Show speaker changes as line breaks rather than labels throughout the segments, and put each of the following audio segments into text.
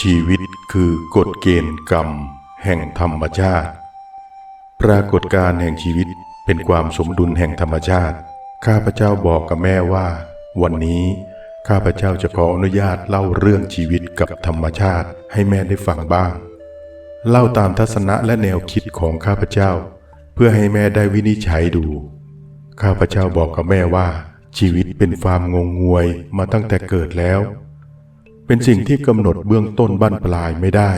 ชีวิตคือกฎเกณฑ์กรรม แห่งธรรมชาติ ปรากฏการแห่งชีวิตเป็นความสมดุลแห่งธรรมชาติ ข้าพเจ้าบอกกับแม่ว่า วันนี้ข้าพเจ้าจะขออนุญาตเล่าเรื่องชีวิตกับธรรมชาติให้แม่ได้ฟังบ้าง เล่าตามทัศนะและแนวคิดของข้าพเจ้า เพื่อให้แม่ได้วินิจฉัยดู ข้าพเจ้าบอกกับแม่ว่า ชีวิตเป็นฟามงงงวยมาตั้งแต่เกิดแล้ว เป็นสิ่งที่กำหนดเบื้องต้นบั้นปลายไม่ได้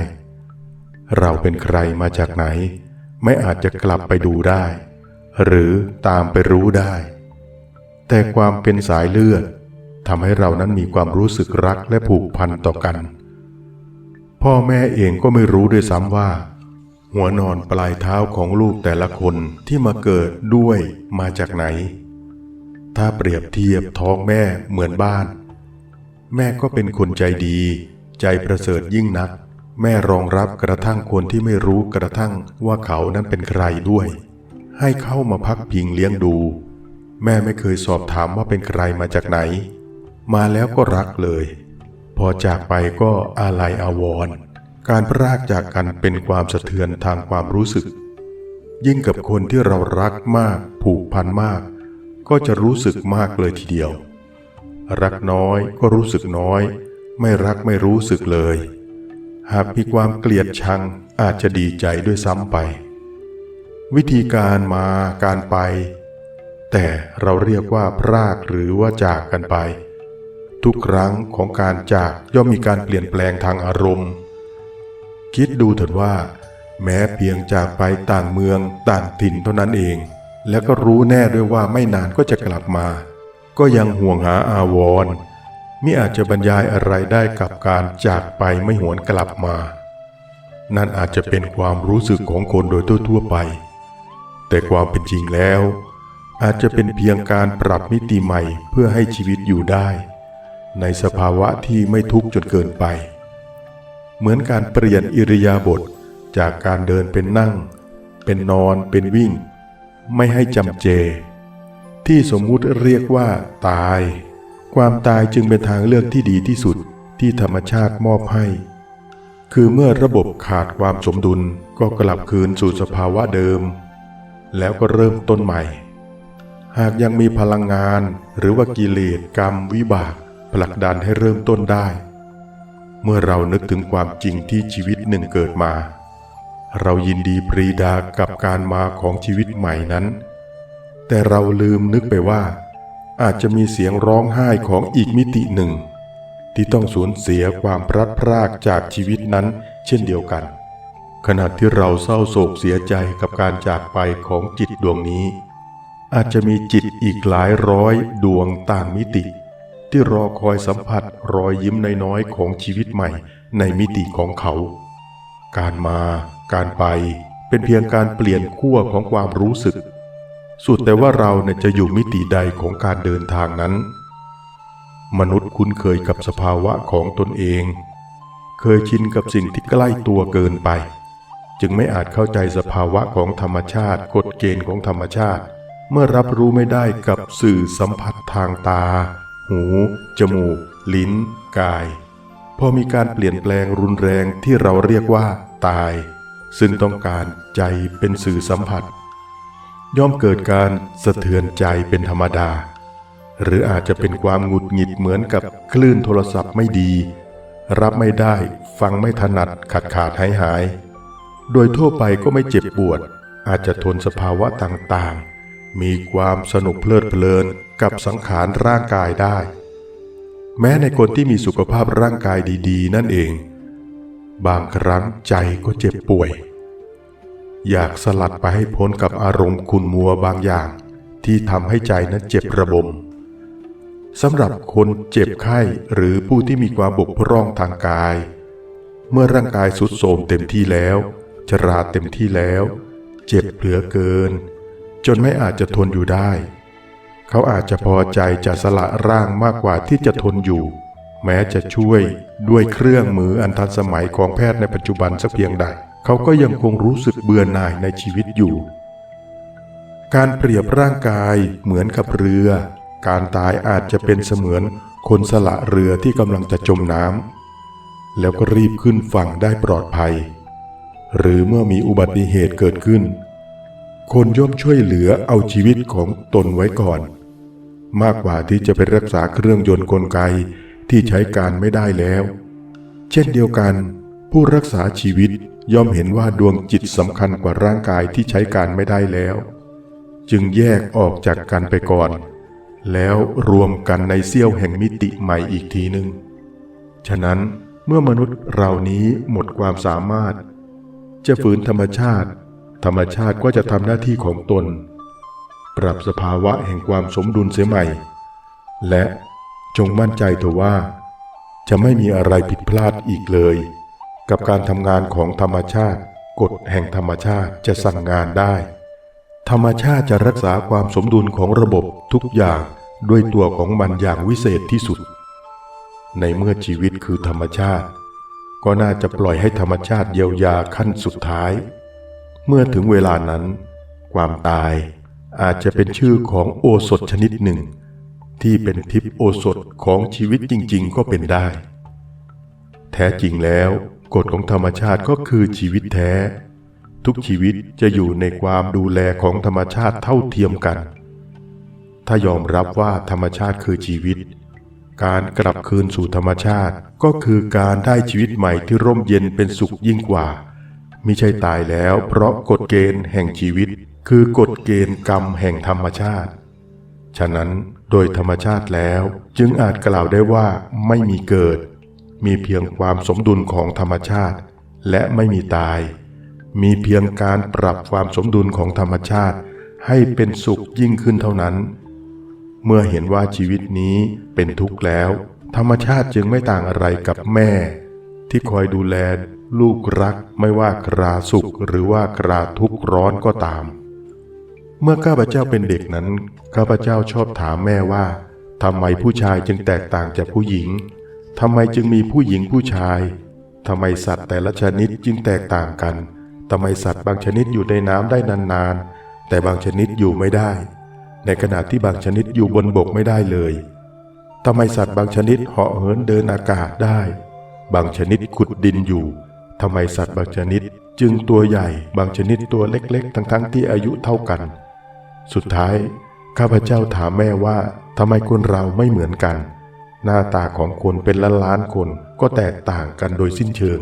เราเป็นใครมาจากไหน ไม่อาจจะกลับไปดูได้ หรือตามไปรู้ได้ แต่ความเป็นสายเลือดทำให้เรานั้นมีความรู้สึกรักและผูกพันต่อกัน พ่อแม่เองก็ไม่รู้ด้วยซ้ำว่า หัวนอนปลายเท้าของลูกแต่ละคนที่มาเกิดด้วยมาจากไหน ถ้าเปรียบเทียบท้องแม่เหมือนบ้าน แม่ก็เป็นคนใจดี ใจประเสริฐยิ่งนัก แม่รองรับกระทั่งคนที่ไม่รู้กระทั่งว่าเขานั้นเป็นใครด้วย ให้เข้ามาพักพิงเลี้ยงดู แม่ไม่เคยสอบถามว่าเป็นใครมาจากไหน มาแล้วก็รักเลย พอจากไปก็อาลัยอาวรณ์การพรากจากกันเป็นความสะเทือนทางความรู้สึก ยิ่งกับคนที่เรารักมากผูกพันมาก ก็จะรู้สึกมากเลยทีเดียว รักน้อยก็รู้สึกน้อย ไม่รักไม่รู้สึกเลย หากมีความเกลียดชังอาจจะดีใจด้วยซ้ำไป วิธีการมาการไป แต่เราเรียกว่าพรากหรือว่าจากกันไป ทุกครั้งของการจากย่อมมีการเปลี่ยนแปลงทางอารมณ์ คิดดูเถิดว่า แม้เพียงจากไปต่างเมืองต่างถิ่นเท่านั้นเอง แล้วก็รู้แน่ด้วยว่าไม่นานก็จะกลับมา ก็ยังห่วงหาอาวรณ์มิอาจจะบรรยายอะไรได้กับการจากไปไม่หวนกลับมา นั่นอาจจะเป็นความรู้สึกของคนโดยทั่วๆไป แต่ความเป็นจริงแล้ว อาจจะเป็นเพียงการปรับมิติใหม่เพื่อให้ชีวิตอยู่ได้ ในสภาวะที่ไม่ทุกข์จนเกินไป เหมือนการเปลี่ยนอิริยาบถจากการเดินเป็นนั่ง เป็นนอนเป็นวิ่ง ไม่ให้จำเจ ที่สมมุติเรียกว่า ตาย ความตายจึงเป็นทางเลือกที่ดีที่สุดที่ธรรมชาติมอบให้ คือเมื่อระบบขาดความสมดุลก็กลับคืนสู่สภาวะเดิม แล้วก็เริ่มต้นใหม่ หากยังมีพลังงานหรือว่ากิเลสกรรมวิบากผลักดันให้เริ่มต้นได้ เมื่อเรานึกถึงความจริงที่ชีวิตหนึ่งเกิดมา เรายินดีปรีดากับการมาของชีวิตใหม่นั้น แต่เราลืมนึกไปว่า อาจจะมีเสียงร้องไห้ของอีกมิติหนึ่ง ที่ต้องสูญเสียความพลัดพรากจากชีวิตนั้นเช่นเดียวกัน ขณะที่เราเศร้าโศกเสียใจกับการจากไปของจิตดวงนี้ อาจจะมีจิตอีกหลายร้อยดวงต่างมิติ ที่รอคอยสัมผัสรอยยิ้มน้อยๆของชีวิตใหม่ในมิติของเขา การมา การไปเป็นเพียงการเปลี่ยนขั้วของความรู้สึก สุดแต่ว่าเราเนี่ยจะอยู่มิติใดของการเดินทางนั้น มนุษย์คุ้นเคยกับสภาวะของตนเอง เคยชินกับสิ่งที่ใกล้ตัวเกินไป จึงไม่อาจเข้าใจสภาวะของธรรมชาติกฎเกณฑ์ของธรรมชาติ เมื่อรับรู้ไม่ได้กับสื่อสัมผัสทางตา หู จมูก ลิ้น กาย พอมีการเปลี่ยนแปลงรุนแรงที่เราเรียกว่า ตาย ซึ่งต้องการใจเป็นสื่อสัมผัส ย่อมเกิดการสะเทือนใจเป็นธรรมดา หรืออาจจะเป็นความหงุดหงิดเหมือนกับคลื่นโทรศัพท์ไม่ดี รับไม่ได้ฟังไม่ถนัดขาดขาดหายหาย โดยทั่วไปก็ไม่เจ็บปวด อาจจะทนสภาวะต่างๆ มีความสนุกเพลิดเพลินกับสังขารร่างกายได้ แม้ในคนที่มีสุขภาพร่างกายดี ๆ นั่นเอง บางครั้งใจก็เจ็บป่วย อยากสลัดไปให้พ้นกับอารมณ์ขุนมัวบางอย่าง ที่ทำให้ใจนั้นเจ็บระบมสำหรับคนเจ็บไข้หรือผู้ที่มีความบกพร่องทางกาย เมื่อร่างกายสุดโทรมเต็มที่แล้ว ชราเต็มที่แล้ว เจ็บเหลือเกิน จนไม่อาจจะทนอยู่ได้ เขาอาจจะพอใจจะสละร่างมากกว่าที่จะทนอยู่ แม้จะช่วยด้วยเครื่องมืออันทันสมัยของแพทย์ในปัจจุบันสักเพียงใด เขาก็ยังคงรู้สึกเบื่อหน่ายในชีวิตอยู่ การเปรียบร่างกายเหมือนกับเรือ การตายอาจจะเป็นเสมือนคนสละเรือที่กำลังจะจมน้ำแล้วก็รีบขึ้นฝั่งได้ปลอดภัย หรือเมื่อมีอุบัติเหตุเกิดขึ้น คนย่อมช่วยเหลือเอาชีวิตของตนไว้ก่อน มากกว่าที่จะไปรักษาเครื่องยนต์กลไกที่ใช้การไม่ได้แล้ว เช่นเดียวกัน ผู้รักษาชีวิตย่อมเห็นว่าดวงจิตสำคัญกว่าร่างกายที่ใช้การไม่ได้แล้ว จึงแยกออกจากกันไปก่อน แล้วรวมกันในเสี้ยวแห่งมิติใหม่อีกทีหนึ่งฉะนั้นเมื่อมนุษย์เรานี้หมดความสามารถ จะฝืนธรรมชาติ ธรรมชาติก็จะทำหน้าที่ของตน ปรับสภาวะแห่งความสมดุลเสียใหม่ และจงมั่นใจเถอะว่า จะไม่มีอะไรผิดพลาดอีกเลย กับการทำงานของธรรมชาติ กฎแห่งธรรมชาติจะสั่งงานได้ ธรรมชาติจะรักษาความสมดุลของระบบทุกอย่างด้วยตัวของมันอย่างวิเศษที่สุด ในเมื่อชีวิตคือธรรมชาติ ก็น่าจะปล่อยให้ธรรมชาติเยียวยาขั้นสุดท้าย เมื่อถึงเวลานั้น ความตายอาจจะเป็นชื่อของโอสถชนิดหนึ่ง ที่เป็นทิพย์โอสถของชีวิตจริง ๆ ก็เป็นได้ แท้จริงแล้ว กฎของธรรมชาติก็คือชีวิตแท้ ทุกชีวิตจะอยู่ในความดูแลของธรรมชาติเท่าเทียมกัน ถ้ายอมรับว่าธรรมชาติคือชีวิต การกลับคืนสู่ธรรมชาติก็คือการได้ชีวิตใหม่ที่ร่มเย็นเป็นสุขยิ่งกว่ามิใช่ตายแล้วเพราะกฎเกณฑ์แห่งชีวิต คือกฎเกณฑ์กรรมแห่งธรรมชาติ ฉะนั้นโดยธรรมชาติแล้วจึงอาจกล่าวได้ว่าไม่มีเกิด มีเพียงความสมดุลของธรรมชาติ และไม่มีตาย มีเพียงการปรับความสมดุลของธรรมชาติ ให้เป็นสุขยิ่งขึ้นเท่านั้น เมื่อเห็นว่าชีวิตนี้เป็นทุกข์แล้ว ธรรมชาติจึงไม่ต่างอะไรกับแม่ ที่คอยดูแล ลูกรักไม่ว่าคราสุขหรือว่าคราทุกข์ร้อนก็ตาม เมื่อข้าพเจ้าเป็นเด็กนั้นข้าพเจ้าชอบถามแม่ว่าทำไมผู้ชายจึงแตกต่างจากผู้หญิง ทำไมจึงมีผู้หญิงผู้ชายทำไมสัตว์แต่ละชนิดจึงแตกต่างกันทำไมสัตว์บางชนิดอยู่ในน้ำได้นานๆ แต่บางชนิดอยู่ไม่ได้ ในขณะที่บางชนิดอยู่บนบกไม่ได้เลยทำไมสัตว์บางชนิดเหาะเหินเดินอากาศได้ บางชนิดขุดดินอยู่ทำไมสัตว์บางชนิดจึงตัวใหญ่ บางชนิดตัวเล็กๆ ทั้งๆ ที่อายุเท่ากัน สุดท้ายข้าพเจ้าถามแม่ว่าทำไมคนเราไม่เหมือนกัน หน้าตาของคนเป็นล้านล้านคนก็แตกต่างกันโดยสิ้นเชิง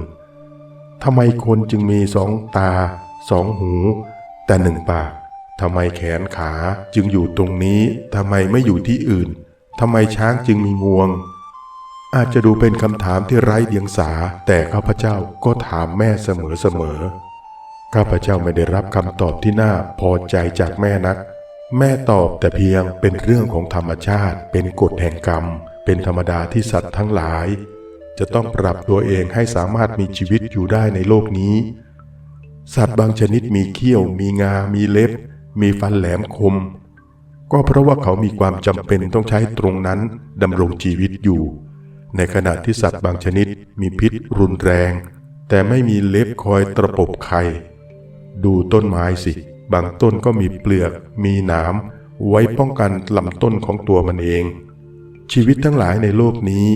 ทำไมคนจึงมีสองตาสองหู แต่หนึ่งปากทำไมแขนขาจึงอยู่ตรงนี้ทำไมไม่อยู่ที่อื่นทำไมช้างจึงมีงวง อาจจะดูเป็นคำถามที่ไร้เดียงสา แต่ข้าพเจ้าก็ถามแม่เสมอๆข้าพเจ้าไม่ได้รับคำตอบที่น่าพอใจจากแม่นัก แม่ตอบแต่เพียงเป็นเรื่องของธรรมชาติเป็นกฎแห่งกรรม เป็นธรรมดาที่สัตว์ทั้งหลาย จะต้องปรับตัวเองให้สามารถมีชีวิตอยู่ได้ในโลกนี้ สัตว์บางชนิดมีเขี้ยว มีงา มีเล็บ มีฟันแหลมคม ก็เพราะว่าเขามีความจำเป็นต้องใช้ตรงนั้นดำรงชีวิตอยู่ ในขณะที่สัตว์บางชนิดมีพิษรุนแรง แต่ไม่มีเล็บคอยตระปบไข่ดูต้นไม้สิ บางต้นก็มีเปลือก มีหนามไว้ป้องกันลำต้นของตัวมันเอง ชีวิตทั้งหลายในโลกนี้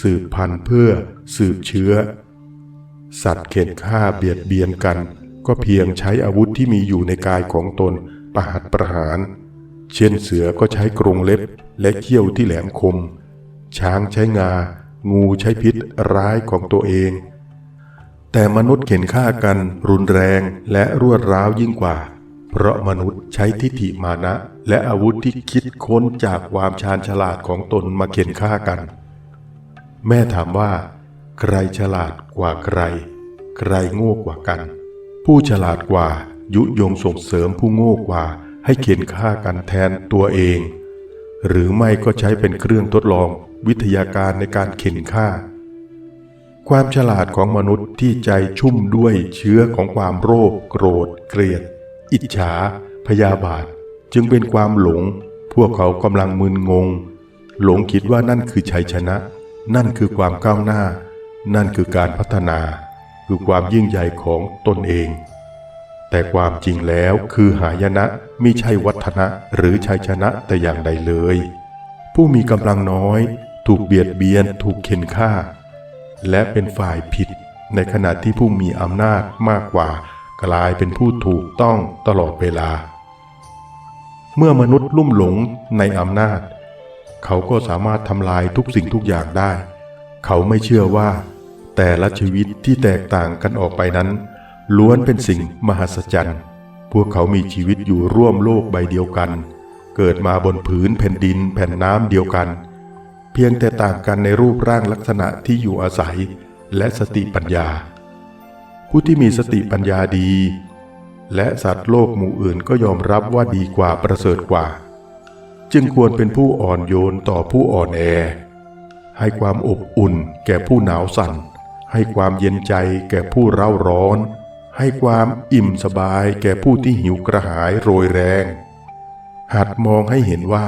สืบพันธุ์เพื่อสืบเชื้อ สัตว์เข็นฆ่าเบียดเบียนกัน ก็เพียงใช้อาวุธที่มีอยู่ในกายของตนประหัตประหาร เช่นเสือก็ใช้กรงเล็บและเขี้ยวที่แหลมคม ช้างใช้งา งูใช้พิษร้ายของตัวเอง แต่มนุษย์เข็นฆ่ากันรุนแรงและรวดร้าวยิ่งกว่า เพราะมนุษย์ใช้ทิฏฐิมานะ และอาวุธที่คิดค้นจากความชาญฉลาดของตนมาเข็นฆ่ากัน แม่ถามว่า ใครฉลาดกว่าใคร ใครโง่กว่ากัน ผู้ฉลาดกว่ายุยงส่งเสริมผู้โง่กว่าให้เข็นฆ่ากันแทนตัวเอง หรือไม่ก็ใช้เป็นเครื่องทดลองวิทยาการในการเข็นฆ่า ความฉลาดของมนุษย์ที่ใจชุ่มด้วยเชื้อของความโรคโกรธ เกลียด อิจฉา พยาบาท จึงเป็นความหลง พวกเขากำลังมึนงง หลงคิดว่านั่นคือชัยชนะ นั่นคือความก้าวหน้า นั่นคือการพัฒนา คือความยิ่งใหญ่ของตนเอง แต่ความจริงแล้วคือหายนะไมิใช่วัฒนะหรือชัยชนะแต่อย่างใดเลย ผู้มีกำลังน้อย ถูกเบียดเบียนถูกเข็นฆ่า และเป็นฝ่ายผิดในขณะที่ผู้มีอำนาจมากกว่า กลายเป็นผู้ถูกต้องตลอดเวลา เมื่อมนุษย์ลุ่มหลงในอำนาจ เขาก็สามารถทำลายทุกสิ่งทุกอย่างได้ เขาไม่เชื่อว่า แต่ละชีวิตที่แตกต่างกันออกไปนั้น ล้วนเป็นสิ่งมหัศจรรย์ พวกเขามีชีวิตอยู่ร่วมโลกใบเดียวกัน เกิดมาบนผืนแผ่นดินแผ่นน้ำเดียวกัน เพียงแต่ต่างกันในรูปร่างลักษณะที่อยู่อาศัยและสติปัญญา ผู้ที่มีสติปัญญาดี และสัตว์โลกหมู่อื่นก็ยอมรับว่าดีกว่าประเสริฐกว่า จึงควรเป็นผู้อ่อนโยนต่อผู้อ่อนแอ ให้ความอบอุ่นแก่ผู้หนาวสั่น ให้ความเย็นใจแก่ผู้เร่าร้อน ให้ความอิ่มสบายแก่ผู้ที่หิวกระหายโรยแรง หัดมองให้เห็นว่า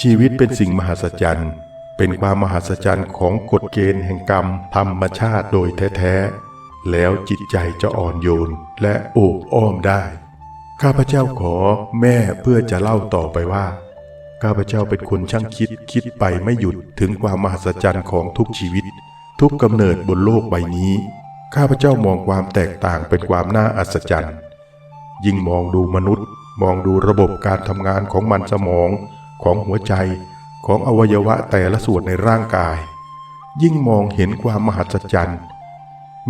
ชีวิตเป็นสิ่งมหัศจรรย์เป็นความมหัศจรรย์ของกฎเกณฑ์แห่งกรรมธรรมชาติโดยแท้ๆ แล้วจิตใจจะอ่อนโยนและโอบอ้อมได้ ข้าพเจ้าขอแม่เพื่อจะเล่าต่อไปว่า ข้าพเจ้าเป็นคนช่างคิดคิดไปไม่หยุดถึงความมหัศจรรย์ของทุกชีวิต ทุกกำเนิดบนโลกใบนี้ ข้าพเจ้ามองความแตกต่างเป็นความน่าอัศจรรย์ ยิ่งมองดูมนุษย์ มองดูระบบการทำงานของมันสมองของหัวใจของอวัยวะแต่ละส่วนในร่างกาย ยิ่งมองเห็นความมหัศจรรย์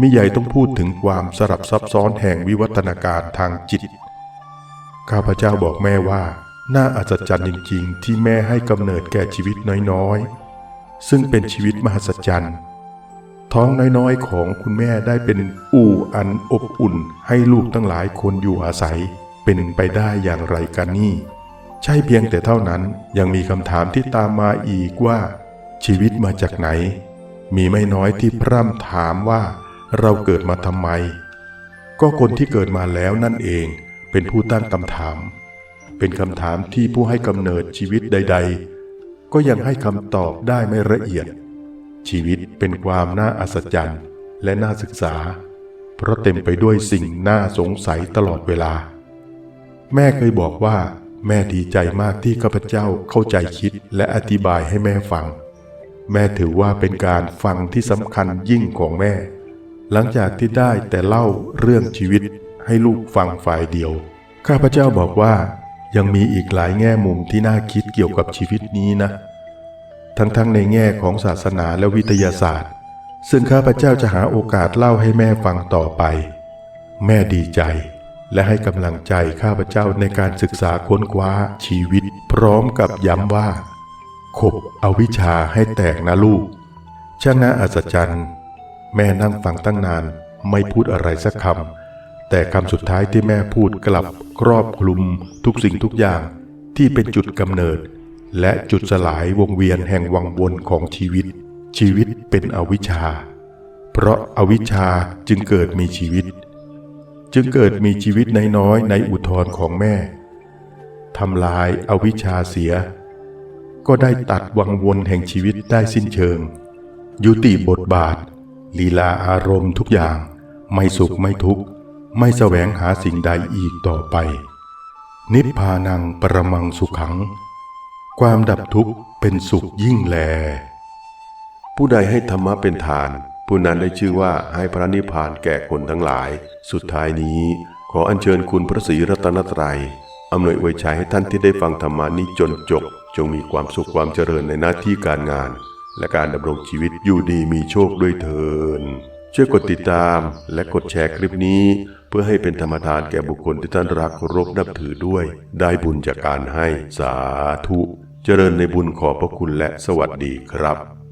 มิใหญ่ต้องพูดถึงความสลับซับซ้อนแห่งวิวัฒนาการทางจิต ข้าพเจ้าบอกแม่ว่า น่าอัศจรรย์จริงๆ ที่แม่ให้กำเนิดแก่ชีวิตน้อยๆ ซึ่งเป็นชีวิตมหัศจรรย์ ท้องน้อยๆของคุณแม่ได้เป็นอู่อันอบอุ่นให้ลูกตั้งหลายคนอยู่อาศัย เป็นไปได้อย่างไรกันนี่ ใช่เพียงแต่เท่านั้นยังมีคำถามที่ตามมาอีกว่า ชีวิตมาจากไหน มีไม่น้อยที่พร่ำถามว่า เราเกิดมาทำไม ก็คนที่เกิดมาแล้วนั่นเองเป็นผู้ตั้งคำถาม เป็นคำถามที่ผู้ให้กำเนิดชีวิตใด ๆ ก็ยังให้คำตอบได้ไม่ละเอียด ชีวิตเป็นความน่าอัศจรรย์และน่าศึกษา เพราะเต็มไปด้วยสิ่งน่าสงสัยตลอดเวลา แม่เคยบอกว่า แม่ดีใจมากที่ข้าพเจ้าเข้าใจคิดและอธิบายให้แม่ฟัง แม่ถือว่าเป็นการฟังที่สำคัญยิ่งของแม่ หลังจากที่ได้แต่เล่าเรื่องชีวิตให้ลูกฟังฝ่ายเดียว ข้าพเจ้าบอกว่ายังมีอีกหลายแง่มุมที่น่าคิดเกี่ยวกับชีวิตนี้นะ ทั้งๆในแง่ของศาสนาและวิทยาศาสตร์ ซึ่งข้าพเจ้าจะหาโอกาสเล่าให้แม่ฟังต่อไป แม่ดีใจ และให้กำลังใจข้าพเจ้าในการศึกษาค้นคว้าชีวิต พร้อมกับย้ำว่า ขบเอาวิชาให้แตกนะลูก ช่างน่าอัศจรรย์ แม่นั่งฟังตั้งนานไม่พูดอะไรสักคำแต่คำสุดท้ายที่แม่พูดกลับครอบคลุมทุกสิ่งทุกอย่างที่เป็นจุดกำเนิด และจุดสลายวงเวียนแห่งวังวนของชีวิต ชีวิตเป็นอวิชชา เพราะอาวิชชาจึงเกิดมีชีวิต จึงเกิดมีชีวิตน้อยๆในอุทธรของแม่ทำลายอาวิชชาเสีย ก็ได้ตัดวังวนแห่งชีวิตได้สิ้นเชิง ยุติบทบาท ลีลาอารมณ์ทุกอย่าง ไม่สุขไม่ทุกข์ ไม่แสวงหาสิ่งใดอีกต่อไป นิพพานังปรมังสุขัง ความดับทุกข์เป็นสุขยิ่งแล
ผู้ใดให้ธรรมะเป็นทาน ผู้นั้นได้ชื่อว่าให้พระนิพพานแก่คนทั้งหลาย สุดท้ายนี้ขออัญเชิญคุณพระศรีรัตนตรัยอำนวยอวยชัยให้ท่านที่ได้ฟังธรรมานี้จนจบ จงมีความสุขความเจริญในหน้าที่การงาน และการดำรงชีวิตอยู่ดีมีโชคด้วยเถินช่วยกดติดตามและกดแชร์คลิปนี้ เพื่อให้เป็นธรรมทานแก่บุคคลที่ท่านรักเคารพนับถือด้วย ได้บุญจากการให้สาธุ เจริญในบุญขอบพระคุณและสวัสดีครับ